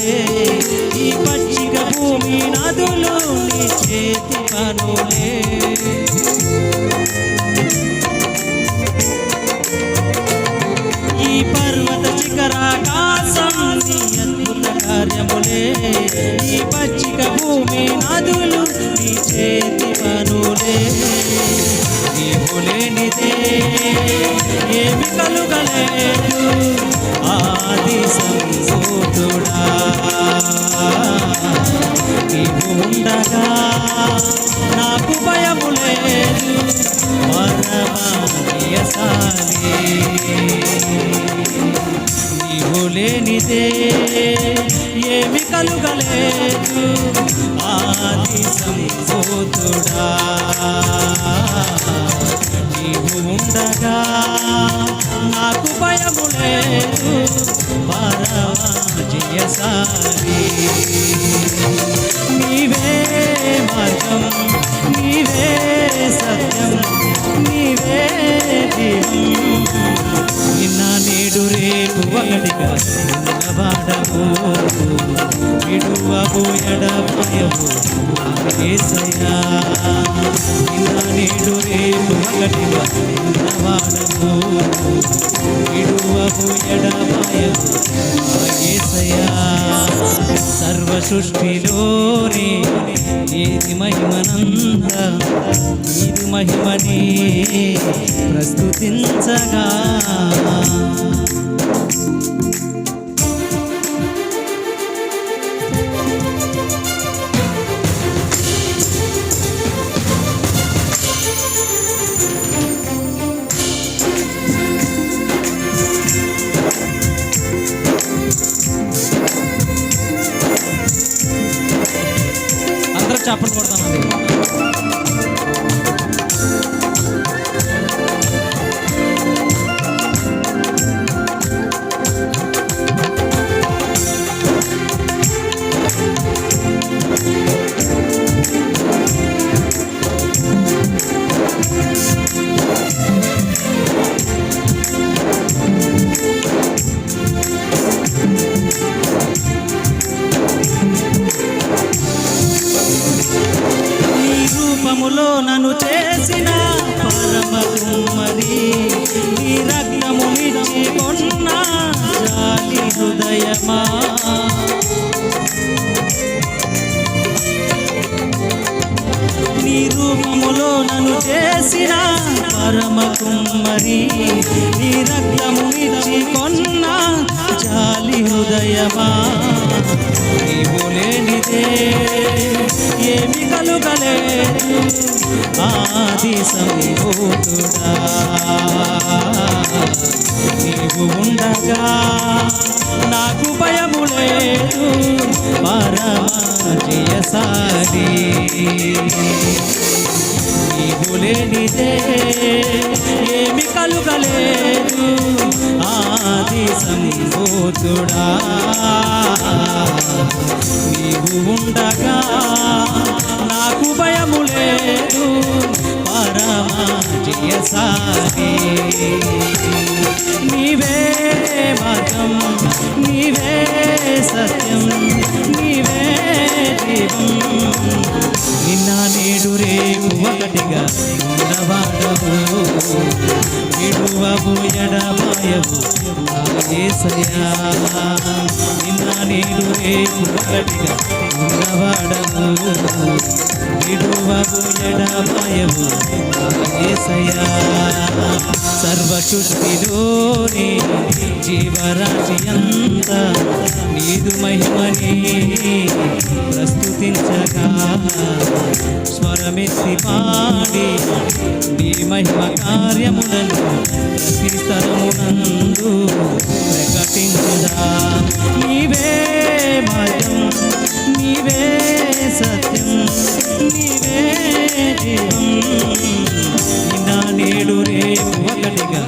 పనులే ఈ పచ్చిక భూమి నదులు నీ చేతి పనులే ఈ పర్వత శిఖరాకాశం నీ అద్భుత కార్యములే. ఈ పచ్చిక భూమి నదులు నీ చేతి పనులే నీవు లేనిదే ఏమి కలుగలేదు. ఆది సంభూతుడా ఉండగా నాకు భయము లేదు. పరమాయసాలి నీవు లేనిదే ఏమి కలుగలేదు. ఆది సంభూతుడా లేదు పరమాజయసారి నీవే మార్గం నీవే సత్యం నీవే దీవం నిన్న నేడు రేపు ఒకటిగా నిలబడవు విడువబు ఎడబయవు ఏసయ్యా. నేడు రేపు ఒకటిగా వాడము విడువబు ఎడబయవు సర్వ సృష్టిలోని ఏది మహిమనంద ఇది మహిమని ప్రస్తుతించగా. por favor. నీ రూపములో నన్ను చేసిన పరమ కుమ్మరి నీ రక్తమునిచ్చి కొన్న జాలి హృదయమా? ఏమి ఆది సంభూతుడా నీవు ఉండగా నాకు భయము లేదు. పరమాజయసారి నీవు లేనిదే ఏమి కలుగలేదు. ఆది సంభూతుడా నీవు ఉండగా నాకు భయము లేదు. పరమాజయసారి నీవే మార్గం నీవే సత్యం నీవే జీవం. నిన్న నేడు రేపు ఒకటిగా ఉన్నవాడవు. విడువబు ఎడబాయవు ఏసయ్యా నిన్న నేను రేపు ఒకటిగా ఉన్నవాడవు. విడువబు ఎడబాయవు ఏసయ్యా సర్వ సృష్టిలోని జీవరాశి అంత నీదు మహిమని ప్రస్తుతించగా స్వరమెత్తి పాడి మహిమ కార్యములను ప్రతి ప్రకటించుదా. నీవే మార్గం నీవే సత్యం నీవే జీవం. నిన్న నేడు రేపు ఒకటిగా